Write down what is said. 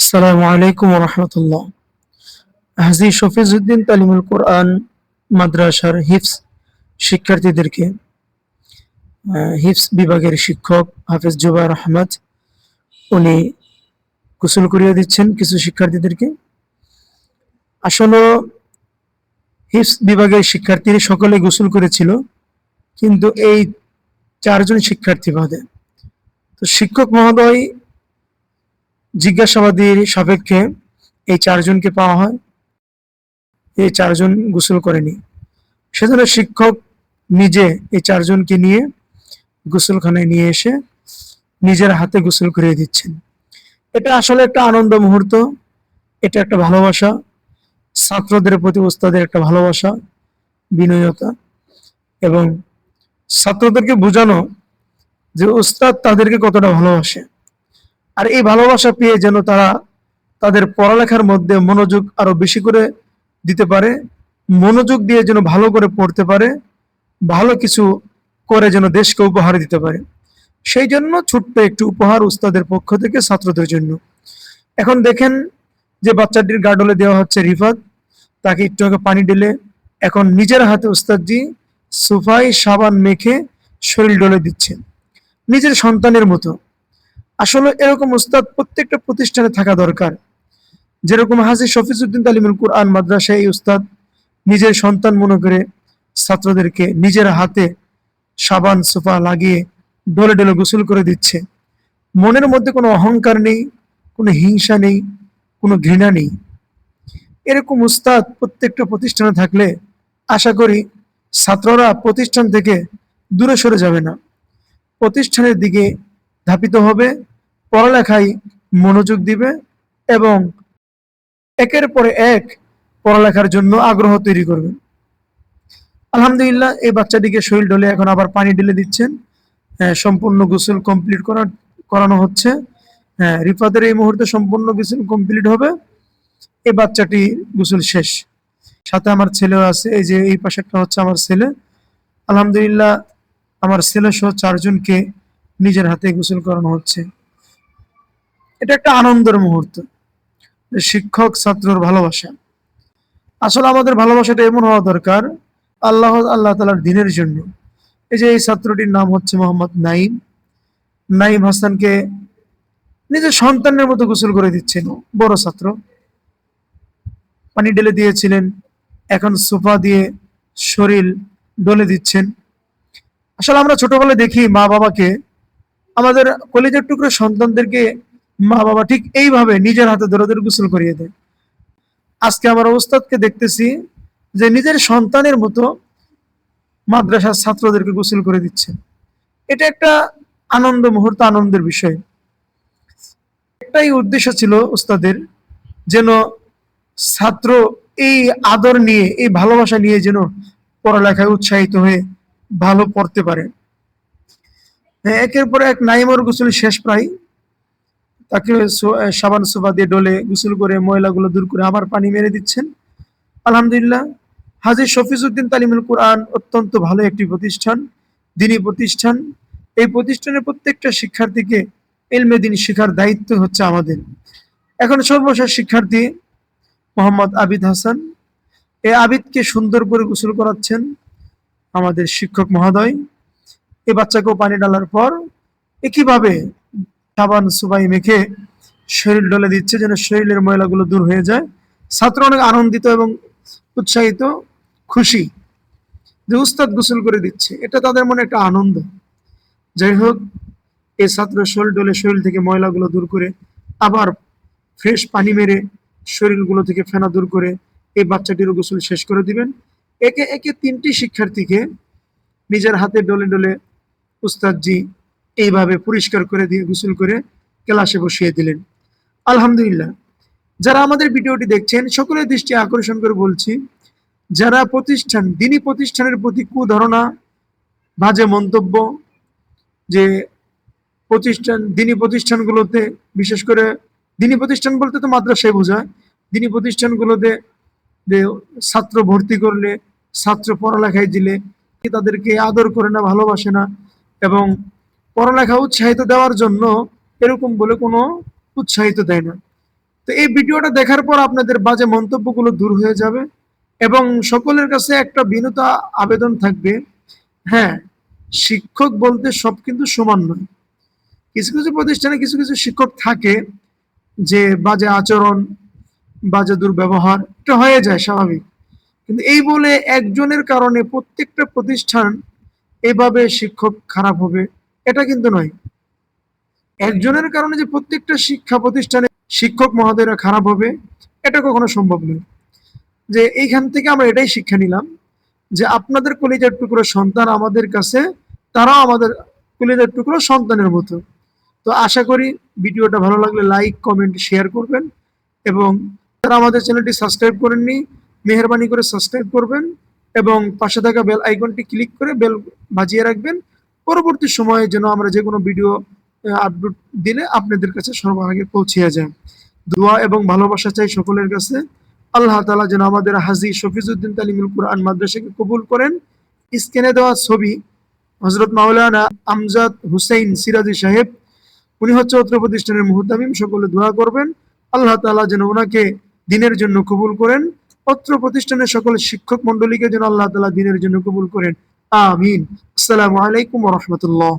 আসসালামু আলাইকুম রহমতুল্লাহ। হাজি শফিজউদ্দিন তালিমুল কোরআন মাদ্রাসার হিফস শিক্ষার্থীদেরকে হিফস বিভাগের শিক্ষক হাফিজ জুবাইর আহমদ, উনি গোসল করিয়ে দিচ্ছেন কিছু শিক্ষার্থীদেরকে। আসলে হিফস বিভাগের শিক্ষার্থীরা সকলে গোসল করেছিল, কিন্তু এই চারজন শিক্ষার্থী বাদে। তো শিক্ষক মহোদয় জিজ্ঞাসাবাদীর সাপেক্ষে এই চারজনকে পাওয়া হয়। এই চারজন গোসল করেনি। সেজন্য শিক্ষক নিজে এই চারজনকে নিয়ে গোসলখানায় নিয়ে এসে নিজের হাতে গোসল করিয়ে দিচ্ছেন। এটা আসলে একটা আনন্দ মুহূর্ত। এটা একটা ভালোবাসা। ছাত্রদের প্রতি উস্তাদের একটা ভালোবাসা, বিনয়তা এবং ছাত্রদেরকে বোঝানো যে উস্তাদ তাদেরকে কতটা ভালোবাসে। আর এই ভালোবাসা পেয়ে যেন তারা তাদের পড়ালেখার মধ্যে মনোযোগ আরও বেশি করে দিতে পারে, মনোযোগ দিয়ে যেন ভালো করে পড়তে পারে, ভালো কিছু করে যেন দেশকে উপহার দিতে পারে। সেই জন্য ছোট্ট একটু উপহার উস্তাদের পক্ষ থেকে ছাত্রদের জন্য। এখন দেখেন যে বাচ্চাটির গার্ডলে দেওয়া হচ্ছে রিফাত। তাকে একটু আগে পানি ঢেলে এখন নিজের হাতে উস্তাদজি সুফাই সাবান মেখে শরীর ডলে দিচ্ছেন নিজের সন্তানের মতো। আসলে এরকম উস্তাদ প্রত্যেকটা প্রতিষ্ঠানে থাকা দরকার। যেরকম হাজি শফিজউদ্দিন তালিমুল কুরআন মাদ্রাসায় এই উস্তাদ নিজের সন্তান মনে করে ছাত্রদেরকে নিজের হাতে সাবান, সোফা লাগিয়ে ডলে ডলে গোসল করে দিচ্ছে। মনের মধ্যে কোনো অহংকার নেই, কোনো হিংসা নেই, কোনো ঘৃণা নেই। এরকম উস্তাদ প্রত্যেকটা প্রতিষ্ঠানে থাকলে আশা করি ছাত্ররা প্রতিষ্ঠান থেকে দূরে সরে যাবে না। প্রতিষ্ঠানের দিকে ধাপিত হবে পড়ালেখায় মনোযোগ দিবে এবং একের পরে এক পড়ালেখার জন্য আগ্রহ তৈরি করবে। আলহামদুলিল্লাহ এই বাচ্চাটিকে শরীর ঢলে এখন আবার পানি ঢেলে দিচ্ছেন। হ্যাঁ, সম্পূর্ণ গোসল কমপ্লিট করা করানো হচ্ছে। হ্যাঁ রিফাতের এই মুহূর্তে সম্পূর্ণ গোসল কমপ্লিট হবে। এই বাচ্চাটি গোসল শেষ। সাথে আমার ছেলেও আছে এই যে এই পাশেরটা হচ্ছে আমার ছেলে। আলহামদুলিল্লাহ আমার ছেলে সহ চারজনকে নিজের হাতে গোসল করানো হচ্ছে। এটা একটা আনন্দের মুহূর্ত। শিক্ষক ছাত্রর ভালোবাসা। আসলে আমাদের ভালোবাসাটা এমন হওয়া দরকার, আল্লাহ আল্লাহ তালার দিনের জন্য। এই যে এই ছাত্রটির নাম হচ্ছে মোহাম্মদ নাইম নাইম হাসানকে নিজের সন্তানের মতো গোসল করে দিচ্ছেন বড় ছাত্র। পানি ঢেলে দিয়েছিলেন। এখন সোফা দিয়ে শরীর ডলে দিচ্ছেন। আসলে আমরা ছোটবেলায় দেখি মা বাবাকে আমাদের কলেজের টুকরো সন্তানদেরকে মা বাবা ঠিক এইভাবে নিজের হাতে ধরে ধরে গোসল করিয়ে দেয়। আজকে আমার ওস্তাদকে দেখতেছি যে নিজের সন্তানের মতো মাদ্রাসার ছাত্রদেরকে গোসল করে দিচ্ছে। এটা একটা আনন্দ মুহূর্ত, আনন্দের বিষয়। একটাই উদ্দেশ্য ছিল ওস্তাদের যেন ছাত্র এই আদর নিয়ে, এই ভালোবাসা নিয়ে যেন পড়ালেখায় উৎসাহিত হয়ে ভালো পড়তে পারে। একের পর এক নাইমর গোসল শেষ প্রায়। তাকে সাবান সোফা দিয়ে ডলে গোসল করে ময়লাগুলো দূর করে আবার পানি মেরে দিচ্ছেন। আলহামদুলিল্লাহ হাজির শফিজউদ্দিন তালিমুল কোরআন অত্যন্ত ভালো একটি প্রতিষ্ঠান, দিনী প্রতিষ্ঠান। এই প্রতিষ্ঠানের প্রত্যেকটা শিক্ষার্থীকে এলমে দিন শেখার দায়িত্ব হচ্ছে আমাদের। এখন সর্বশেষ শিক্ষার্থী মোহাম্মদ আবিদ হাসান। এই আবিদকে সুন্দর করে গোসল করাচ্ছেন আমাদের শিক্ষক মহোদয়। এই বাচ্চাকেও পানি ডালার পর একইভাবে সাবান সুবাই মেখে শরীর ডলে দিচ্ছে যেন শরীরের ময়লাগুলো দূর হয়ে যায়। ছাত্র অনেক আনন্দিত এবং উৎসাহিত, খুশি যে উস্তাদ গোসল করে দিচ্ছে। এটা তাদের মনে একটা আনন্দ। যাই হোক, এই ছাত্র শরীর ডলে শরীর থেকে ময়লাগুলো দূর করে আবার ফ্রেশ পানি মেরে শরীরগুলো থেকে ফেনা দূর করে এই বাচ্চাটিরও গোসল শেষ করে দিবেন। একে একে তিনটি শিক্ষার্থীকে নিজের হাতে ডলে ডলে উস্তাদজি এইভাবে পরিষ্কার করে দিয়ে গোসল করে ক্লাসে বসিয়ে দিলেন। আলহামদুলিল্লাহ। যারা আমাদের ভিডিওটি দেখছেন, সকলের দৃষ্টি আকর্ষণ করে বলছি, যারা প্রতিষ্ঠান দিনই প্রতিষ্ঠানের প্রতি কুধারণা, বাজে মন্তব্য যে প্রতিষ্ঠান, দিনী প্রতিষ্ঠানগুলোতে, বিশেষ করে দিনী প্রতিষ্ঠান বলতে তো মাদ্রাসায় বোঝায়, দিনী প্রতিষ্ঠানগুলোতে ছাত্র ভর্তি করলে, ছাত্র পড়ালেখায় দিলে, তাদেরকে আদর করে না, ভালোবাসে না এবং পড়ালেখা উৎসাহিত দেওয়ার জন্য এরকম বলে কোনো উৎসাহিত দেয় না। তো এই ভিডিওটা দেখার পর আপনাদের বাজে মন্তব্যগুলো দূর হয়ে যাবে এবং সকলের কাছে একটা বিনতা আবেদন থাকবে হ্যাঁ শিক্ষক বলতে সব কিন্তু সমান নয়। কিছু কিছু প্রতিষ্ঠানে কিছু কিছু শিক্ষক থাকে যে বাজে আচরণ, বাজে দুর্ব্যবহার, এটা হয়ে যায় স্বাভাবিক। কিন্তু এই বলে একজনের কারণে প্রত্যেকটা প্রতিষ্ঠান এভাবে শিক্ষক খারাপ হবে, এটা কিন্তু নয়। একজনের কারণে যে প্রত্যেকটা শিক্ষা প্রতিষ্ঠানে শিক্ষক মহোদয়রা খারাপ হবে, এটা কখনো সম্ভব নয়। যে এইখান থেকে আমরা এটাই শিক্ষা নিলাম যে আপনাদের কলিজার টুকরো সন্তান আমাদের কাছে, তারাও আমাদের কলিজার টুকরো সন্তানের মতো। তো আশা করি ভিডিওটা ভালো লাগলে লাইক, কমেন্ট, শেয়ার করবেন এবং যারা আমাদের চ্যানেলটি সাবস্ক্রাইব করেননি, মেহরবানি করে সাবস্ক্রাইব করবেন। এবং পাশে থাকা বেল আইকনটি ক্লিক করে বেল বাজিয়ে রাখবেন। পরবর্তী সময়ে যেন আমরা যে কোনো ভিডিও আপলোড দিলে আপনাদের কাছে সর্বাগে পৌঁছে যায়। দোয়া এবং ভালোবাসা চাই সকলের কাছে। আল্লাহ তাআলা যেন আমাদের হাজি শফিজুদ্দিন তালিমুল কোরআন মাদ্রাসাকে কবুল করেন। স্ক্রিনে দেওয়া ছবি হজরত মাওলানা আমজাদ হুসাইন সিরাজি সাহেব, উনি হচ্ছে অত্র প্রতিষ্ঠানের মুহতামিম, সকলে দোয়া করবেন। আল্লাহ তাআলা যেন ওনাকে দিনের জন্য কবুল করেন। অত্র প্রতিষ্ঠানের সকল শিক্ষক মন্ডলীকে যেন আল্লাহ তালা দিনের জন্য কবুল করেন। আমিন। আসসালামু আলাইকুম রাহমাতুল্লাহ।